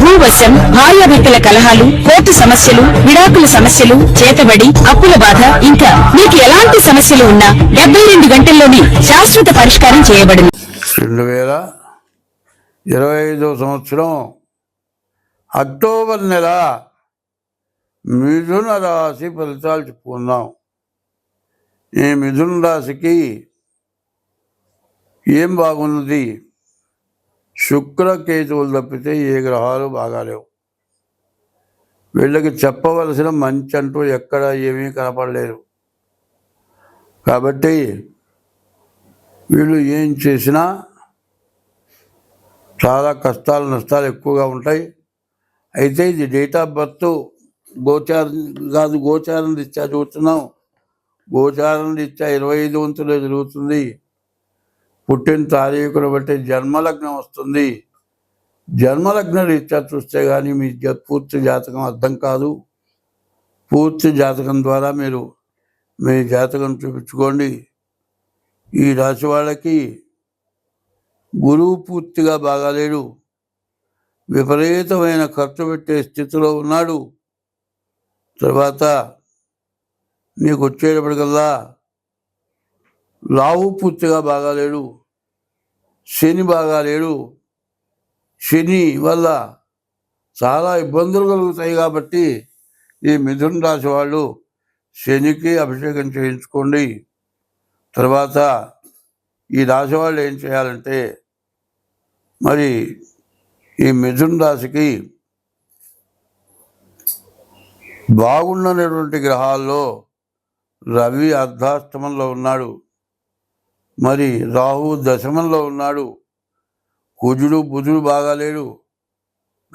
భూవశం భార్యాభర్తల కలహాలు కోర్టు సమస్యలు విడాకుల సమస్యలు చేతబడి అప్పుల బాధ ఇంకా మీకు ఎలాంటి సమస్యలు ఉన్నా డెబ్బై రెండు గంటల్లోనే శాశ్వత పరిష్కారం చేయబడింది. రెండు వేల ఇరవై ఐదో సంవత్సరం అక్టోబర్ నెల మిథున రాశి ఫలితాలు చెప్పుకుందాం. ఈ మిథున రాశికి ఏం బాగున్నది శుక్ర కేతువులు తప్పితే ఏ గ్రహాలు బాగాలేవు వీళ్ళకి చెప్పవలసిన మంచి అంటూ ఎక్కడ ఏమీ కనపడలేదు. కాబట్టి వీళ్ళు ఏం చేసినా చాలా కష్టాలు నష్టాలు ఎక్కువగా ఉంటాయి. అయితే ఇది డేట్ ఆఫ్ బర్త్ గోచారం కాదు గోచారం రీత్యా చూస్తున్నాం. గోచారం రీత్యా ఇరవై ఐదు వంతులు జరుగుతుంది పుట్టిన తారీఖును బట్టి జన్మలగ్నం వస్తుంది. జన్మలగ్న రీత్యా చూస్తే కానీ మీ జ- పూర్తి జాతకం అర్థం కాదు. పూర్తి జాతకం ద్వారా మీరు మీ జాతకం చూపించుకోండి. ఈ రాశి వాళ్ళకి గురువు పూర్తిగా బాగాలేడు విపరీతమైన ఖర్చు పెట్టే స్థితిలో ఉన్నాడు. తర్వాత నీకు వచ్చేటప్పటికల్లా లావు పూర్తిగా బాగాలేడు శని బాగాలేడు. శని వల్ల చాలా ఇబ్బందులు కలుగుతాయి కాబట్టి ఈ మిథున రాశి వాళ్ళు శనికి అభిషేకం చేయించుకోండి. తర్వాత ఈ రాశి వాళ్ళు ఏం చేయాలంటే మరి ఈ మిథున రాశికి బాగున్నటువంటి గ్రహాల్లో రవి అర్ధాష్టమంలో ఉన్నాడు. మరి రాహు దశమంలో ఉన్నాడు. కుజుడు బుధుడు బాగాలేడు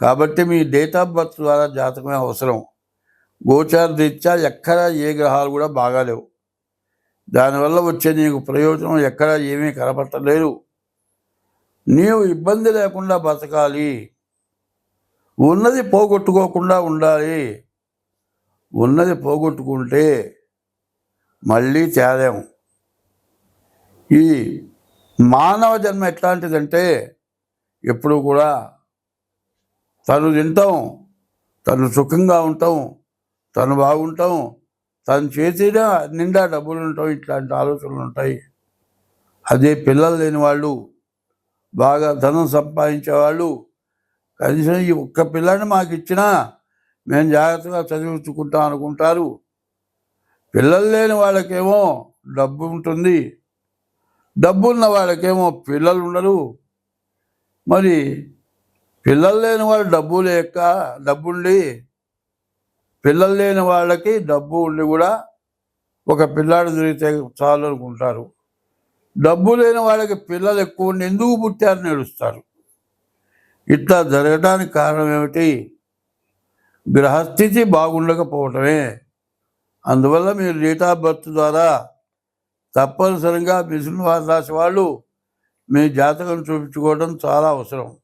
కాబట్టి మీ డేట్ ఆఫ్ బర్త్ ద్వారా జాతకమే అవసరం. గోచార రీత్యా ఎక్కడ ఏ గ్రహాలు కూడా బాగాలేవు దానివల్ల వచ్చే నీకు ప్రయోజనం ఎక్కడ ఏమీ కనపట్టలేదు నీవు ఇబ్బంది లేకుండా బతకాలి. ఉన్నది పోగొట్టుకోకుండా ఉండాలి. ఉన్నది పోగొట్టుకుంటే మళ్ళీ తేలేం ఈ మానవ జన్మ ఎట్లాంటిదంటే ఎప్పుడు కూడా తను తింటాం తను సుఖంగా ఉంటాం తను బాగుంటాం తను చేసిన నిండా డబ్బులు ఉంటాం ఇట్లాంటి ఆలోచనలు ఉంటాయి అదే పిల్లలు లేని వాళ్ళు బాగా ధనం సంపాదించేవాళ్ళు కనీసం ఈ ఒక్క పిల్లని మాకు ఇచ్చినా మేము జాగ్రత్తగా చదివించుకుంటాం అనుకుంటారు. పిల్లలు లేని వాళ్ళకేమో డబ్బు ఉంటుంది డబ్బున్న వాళ్ళకేమో పిల్లలు ఉండరు. మరి పిల్లలు లేని వాళ్ళు డబ్బు లేక డబ్బుండి పిల్లలు లేని వాళ్ళకి డబ్బు ఉండి కూడా ఒక పిల్లాడు దొరికితే చాలు అనుకుంటారు. డబ్బు లేని వాళ్ళకి పిల్లలు ఎక్కువ ఉండి ఎందుకు పుట్టారని ఏడుస్తారు ఇట్లా జరగడానికి కారణం ఏమిటి? గ్రహస్థితి బాగుండకపోవటమే. అందువల్ల మీరు డేట్ ఆఫ్ బర్త్ ద్వారా తప్పనిసరిగా మిథున రాశి వాళ్ళు మీ జాతకం చూపించుకోవడం చాలా అవసరం.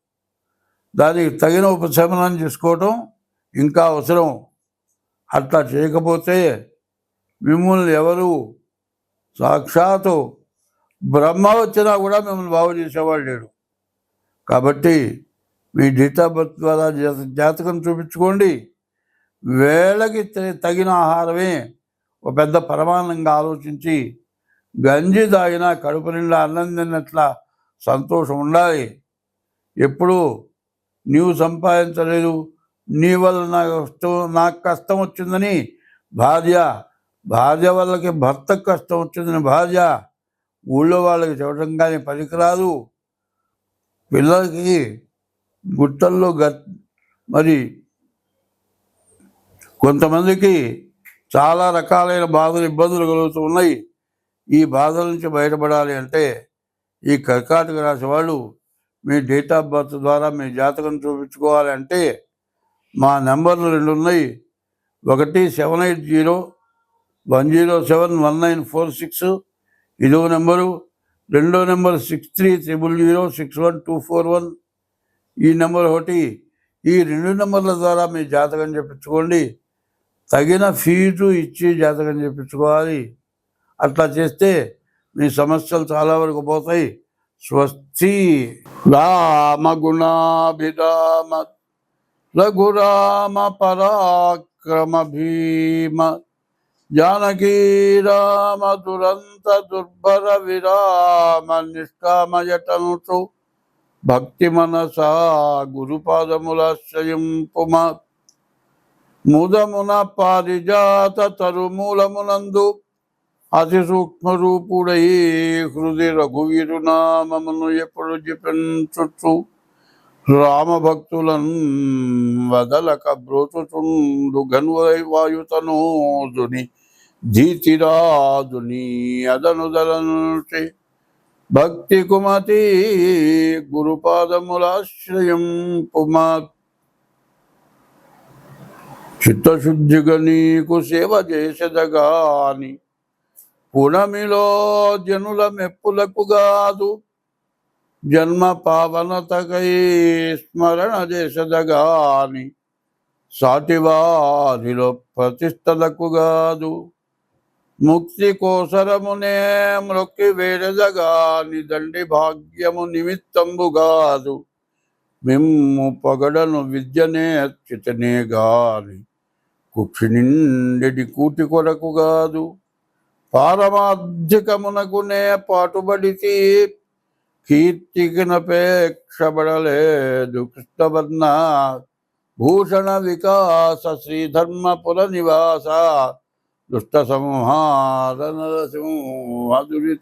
దానికి తగిన ఉపశమనం చేసుకోవటం ఇంకా అవసరం. అట్లా చేయకపోతే మిమ్మల్ని ఎవరు సాక్షాత్తు బ్రహ్మ వచ్చినా కూడా మిమ్మల్ని బాగు చేసేవాడు లేడు. కాబట్టి మీ డేట్ ఆఫ్ బర్త్ ద్వారా జాతకం చూపించుకోండి. వేళకి తగిన ఆహారమే ఒక పెద్ద పరమానంగా ఆలోచించి గంజి తాగినా కడుపు నిండా అన్నం తిన్నట్ల సంతోషం ఉండాలి. ఎప్పుడు నీవు సంపాదించలేదు నీ వల్ల నాకు కష్టం నాకు కష్టం వచ్చిందని భార్య భార్య వాళ్ళకి భర్తకు కష్టం వచ్చిందని భార్య ఊళ్ళో వాళ్ళకి చెప్పడం కానీ పనికిరాదు. పిల్లలకి గుట్టల్లో గ మరి కొంతమందికి చాలా రకాలైన బాధలు ఇబ్బందులు కలుగుతూ ఉన్నాయి. ఈ బాధల నుంచి బయటపడాలి అంటే ఈ కర్కాటక రాశి వాళ్ళు మీ డేట్ ఆఫ్ బర్త్ ద్వారా మీ జాతకం చూపించుకోవాలి అంటే మా నెంబర్లు రెండు ఉన్నాయి. ఒకటి seven eight zero one zero seven one nine four six ఇదో నెంబరు. రెండో number six three triple zero six one two four one ఈ నెంబర్ ఒకటి. ఈ రెండు నెంబర్ల ద్వారా మీ జాతకం చెప్పించుకోండి. తగిన ఫీజు ఇచ్చి జాతకం చెప్పించుకోవాలి. అట్లా చేస్తే మీ సమస్యలు చాలా వరకు పోతాయి. స్వస్తి రామ గుణాభిరామ రఘురామ పరాక్రమ భీమ జానకీ రామ దురంత దుర్భర విరామ నిష్కామయటనుచు భక్తి మనసా గురుపాదములాశ్రయం పుమ ముదమున పారిజాత తరుమూలమునందు అతి సూక్ష్మ రూపుడై హృది రఘువీరు నామమును ఎప్పుడు జపించుచు రామభక్తులను వదలక బ్రోచుచుండు గన్వై వాయుతనోదుని ధీతిరాదుని అదనుదలనుచి భక్తి కుమతి గురుపాదములాశ్రయం పుమా చిత్తశుద్ధిగా నీకు సేవ చేసేదగాని గుణమిలో జనుల మెప్పులకు గాదు. జన్మ పావనతకై స్మరణ చేసెదగాని సాటివారిలో ప్రతిష్టలకు గాదు. ముక్తి కోసరమునే మ్రొక్కి వేడదగాని దండి భాగ్యము నిమిత్తంబు గాదు. మిమ్ము పొగడను విద్యనే అచ్యుతనే గాని కుక్షి నిండెడి కూటి కొరకు కాదు పారమాధికమునకునే పాటుబడితి కీర్తికినపేక్షబడలేదు కృష్ణవర్ణ భూషణ వికాస శ్రీధర్మపుర నివాస దుష్ట సంహార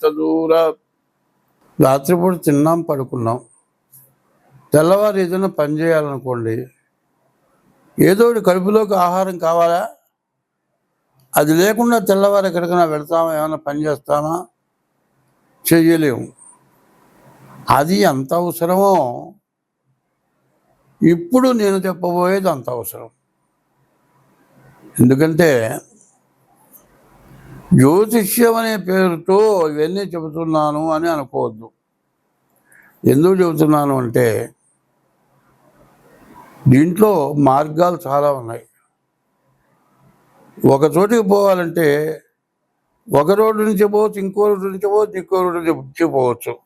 దూర. రాత్రిపూట తిన్నాం పడుకున్నాం. తెల్లవారు ఏదైనా పని చేయాలనుకోండి. ఏదో ఒకటి కడుపులోకి ఆహారం కావాలా? అది లేకుండా తెల్లవారు ఎక్కడికైనా వెళ్తామా ఏమైనా పని చేస్తామా? చెయ్యలేము. అది అంత అవసరమో ఇప్పుడు నేను చెప్పబోయేది అంత అవసరం. ఎందుకంటే జ్యోతిష్యం అనే పేరుతో ఇవన్నీ చెబుతున్నాను అని అనుకోవద్దు. ఎందుకు చెబుతున్నాను అంటే దీంట్లో మార్గాలు చాలా ఉన్నాయి. ఒక చోటికి పోవాలంటే ఒక రోడ్డు నుంచి పోవచ్చు ఇంకో రోడ్డు నుంచి పోవచ్చు ఇంకో రోడ్డు నుంచి పోవచ్చు.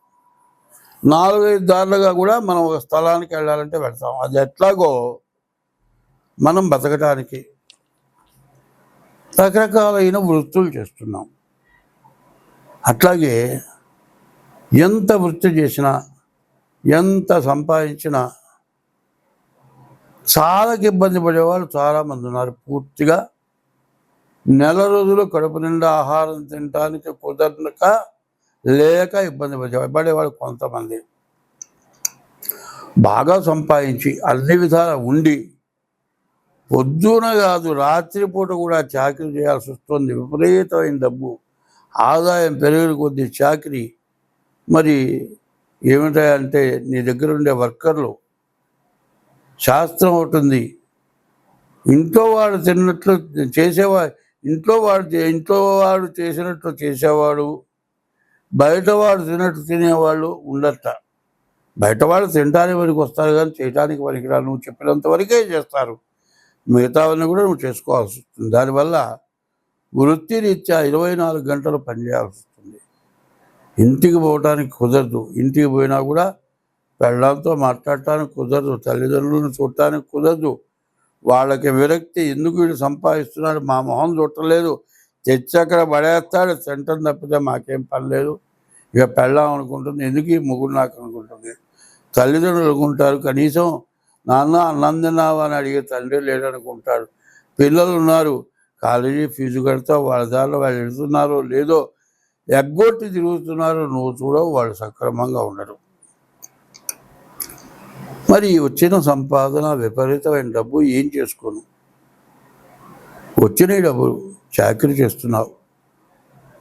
నాలుగైదు దారులుగా కూడా మనం ఒక స్థలానికి వెళ్ళాలంటే వెళ్తాం. అది ఎట్లాగో మనం బతకడానికి రకరకాలైన వృత్తులు చేస్తున్నాం. అట్లాగే ఎంత వృత్తి చేసినా ఎంత సంపాదించినా చాలా ఇబ్బంది పడేవాళ్ళు చాలామంది ఉన్నారు. పూర్తిగా నెల రోజులు కడుపు నిండా ఆహారం తినడానికి కుదరక లేక ఇబ్బంది పడేవాడు కొంతమంది. బాగా సంపాదించి అన్ని విధాల ఉండి పొద్దున కాదు రాత్రిపూట కూడా చాకరీ చేయాల్సి వస్తుంది. విపరీతమైన డబ్బు. ఆదాయం పెరిగిన కొద్ది చాకరీ. మరి ఏమిటాయంటే నీ దగ్గర ఉండే వర్కర్లు. శాస్త్రం ఒకటి ఇంట్లో వాడు తిన్నట్లు చేసేవా ఇంట్లో వాడు ఇంట్లో వాడు చేసినట్టు చేసేవాడు బయటవాడు తినట్టు తిన్నట్టు తినేవాళ్ళు ఉండట బయట వాళ్ళు తినడానికి వరకు వస్తారు కానీ చేయడానికి వరకు రా నువ్వు చెప్పినంత వరకే చేస్తారు. మిగతావన్నీ కూడా నువ్వు చేసుకోవాల్సి వస్తుంది. దానివల్ల వృత్తిరీత్యా ఇరవై నాలుగు గంటలు పనిచేయాల్సి వస్తుంది. ఇంటికి పోవటానికి కుదరదు. ఇంటికి పోయినా కూడా పెళ్ళాంతో మాట్లాడటానికి కుదరదు. తల్లిదండ్రులను చూడటానికి కుదరదు. వాళ్ళకి విరక్తి ఎందుకు వీడు సంపాదిస్తున్నాడు? మా మొహం చుట్టలేదు. తెచ్చి పడేస్తాడు. సెంటర్ తప్పితే మాకేం పని లేదు. ఇక పెళ్ళాం అనుకుంటుంది. ఎందుకు ఈ ముగ్గురు నాకు అనుకుంటుంది? తల్లిదండ్రులు అనుకుంటారు కనీసం నాన్న అన్నం తిన్నావా అని అడిగే తండ్రి లేడనుకుంటాడు పిల్లలు ఉన్నారు. కాలేజీ ఫీజు కడతా వాళ్ళ దారిలో వాళ్ళు వెళ్తున్నారో లేదో ఎగ్గొట్టి తిరుగుతున్నారో. నువ్వు చూడవు. వాళ్ళు సక్రమంగా ఉండరు. మరి వచ్చిన సంపాదన విపరీతమైన డబ్బు ఏం చేసుకోను? వచ్చిన ఈ చాకరీ చేస్తున్నావు.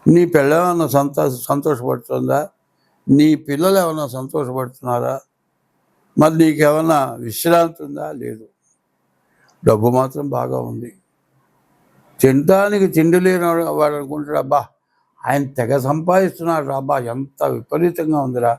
నీ పిల్లలేమన్నా సంతో సంతోషపడుతుందా? నీ పిల్లలు ఏమన్నా సంతోషపడుతున్నారా? మరి నీకేమన్నా విశ్రాంతి ఉందా? లేదు. డబ్బు మాత్రం బాగా ఉంది. తినడానికి తిండి లేని వాడు- అనుకుంటాడు అబ్బా ఆయన తెగ సంపాదిస్తున్నాడు అబ్బా ఎంత విపరీతంగా ఉందిరా.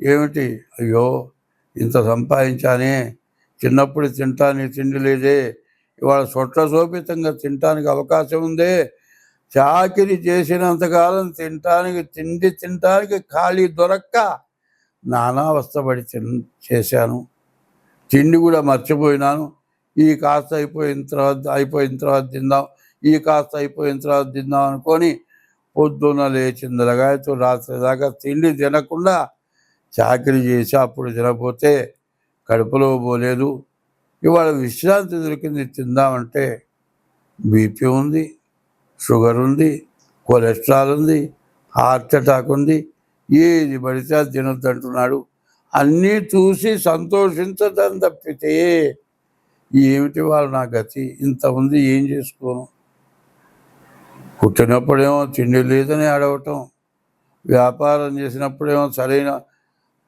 ఏమిటి? అయ్యో ఇంత సంపాదించానే చిన్నప్పుడు తింటానికి తిండి లేదే ఇవాళ సొట్ల తినటానికి అవకాశం ఉందే చాకిరి చేసినంతకాలం తినటానికి తిండి తినటానికి ఖాళీ దొరక్క నానావస్థపడి తిన్ చేశాను. తిండి కూడా మర్చిపోయినాను. ఈ కాస్త అయిపోయిన తర్వాత అయిపోయిన తర్వాత తిందాం ఈ కాస్త అయిపోయిన తర్వాత తిందాం అనుకొని పొద్దున్న లేచిన లగాయతో రాత్రి దాకా తిండి తినకుండా చాకరీ చేసి అప్పుడు తినకపోతే కడుపులో పోలేదు. ఇవాళ విశ్రాంతి దొరికింది తిందామంటే బీపీ ఉంది షుగర్ ఉంది కొలెస్ట్రాల్ ఉంది హార్ట్ అటాక్ ఉంది ఏది పడితే అది తినొద్దంటున్నాడు అన్నీ చూసి సంతోషించడం తప్పితే ఏమిటి వాళ్ళు నా గతి? ఇంత ఉంది ఏం చేసుకోను? పుట్టినప్పుడేమో తిండి లేదని అడవటం వ్యాపారం చేసినప్పుడేమో సరైన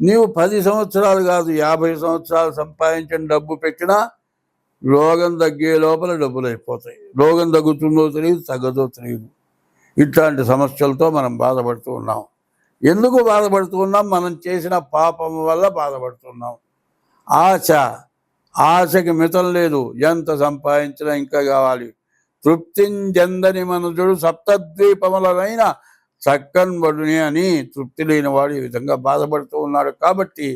నీవు పది సంవత్సరాలు కాదు యాభై సంవత్సరాలు సంపాదించిన డబ్బు పెట్టినా రోగం తగ్గే లోపల డబ్బులు అయిపోతాయి. రోగం తగ్గుతుందో తెలియదు తగ్గదో తెలియదు. ఇట్లాంటి సమస్యలతో మనం బాధపడుతూ ఉన్నాం. ఎందుకు బాధపడుతూ ఉన్నాం? మనం చేసిన పాపం వల్ల బాధపడుతున్నాం. ఆశ ఆశకి మితం లేదు. ఎంత సంపాదించినా ఇంకా కావాలి. తృప్తించెందని మనుజుడు సప్తద్వీపములనైన చక్కన్వడుని అని తృప్తి లేని వాడు ఈ విధంగా బాధపడుతూ ఉన్నాడు కాబట్టి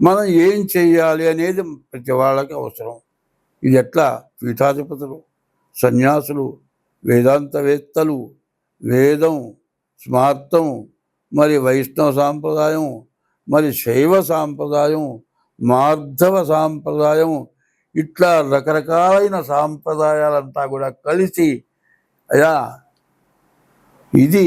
మనం ఏం చేయాలి అనేది ప్రతి వాళ్ళకి అవసరం. ఇది ఎట్లా? పీఠాధిపతులు సన్యాసులు వేదాంతవేత్తలు వేదం స్మార్థం మరి వైష్ణవ సాంప్రదాయం మరి శైవ సాంప్రదాయం మార్ధవ సాంప్రదాయం ఇట్లా రకరకాలైన సాంప్రదాయాలంతా కూడా కలిసి అయా ఇది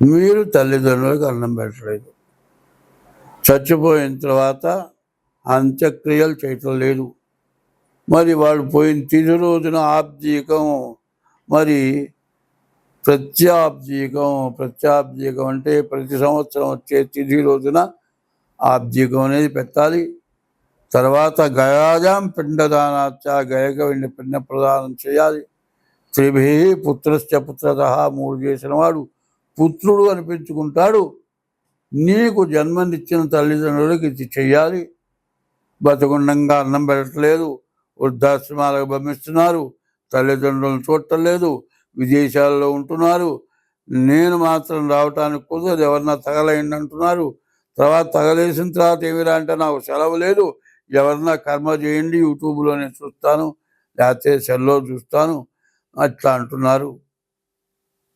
మీరు తల్లిదండ్రులకు అన్నం పెట్టలేదు. చచ్చిపోయిన తర్వాత అంత్యక్రియలు చేయటం లేదు. మరి వాడు పోయిన తిది రోజున ఆబ్జీకం మరి ప్రత్యాబ్జీకం ప్రత్యాబ్జీకం అంటే ప్రతి సంవత్సరం వచ్చే తిథి రోజున ఆబ్జీకం అనేది పెట్టాలి. తర్వాత గయాజాం పిండదానాచ గయక వెండి పిండ ప్రదానం చేయాలి. త్రిభి పుత్రశ్చ పుత్రత మూడు చేసిన వాడు పుత్రుడు అనిపించుకుంటాడు. నీకు జన్మనిచ్చిన తల్లిదండ్రులకు ఇది చెయ్యాలి. బతుకుండంగా అన్నం పెట్టట్లేదు. వృద్ధాశ్రమాలకు పంపిస్తున్నారు. తల్లిదండ్రులను చూడటం లేదు విదేశాల్లో ఉంటున్నారు. నేను మాత్రం రావటానికి కుదరదు. ఎవరన్నా తగలయండి అంటున్నారు. తర్వాత తగలేసిన తర్వాత ఏమిరా అంటే నాకు సెలవు లేదు. ఎవరన్నా కర్మ చేయండి. యూట్యూబ్లో నేను చూస్తాను. లేకపోతే సెల్లో చూస్తాను. అట్లా అంటున్నారు.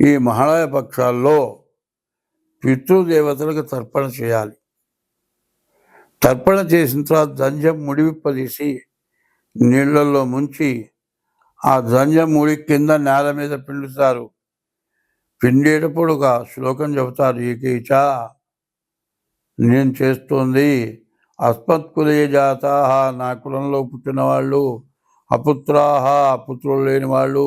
ఈ మహాళయ పక్షాల్లో పితృదేవతలకు తర్పణ చేయాలి. తర్పణ చేసిన తర్వాత దంజం ముడివిప్పదీసి నీళ్ళల్లో ముంచి ఆ దంజం ముడి కింద నేల మీద పిండుతారు. పిండేటప్పుడు ఒక శ్లోకం చెబుతారు ఏకైచ నేను చేస్తోంది అస్మత్కులే జాత నా కులంలో పుట్టిన వాళ్ళు అపుత్రాహ అపుత్రులు లేని వాళ్ళు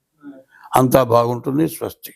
అంతా బాగుంటుంది స్వస్తి.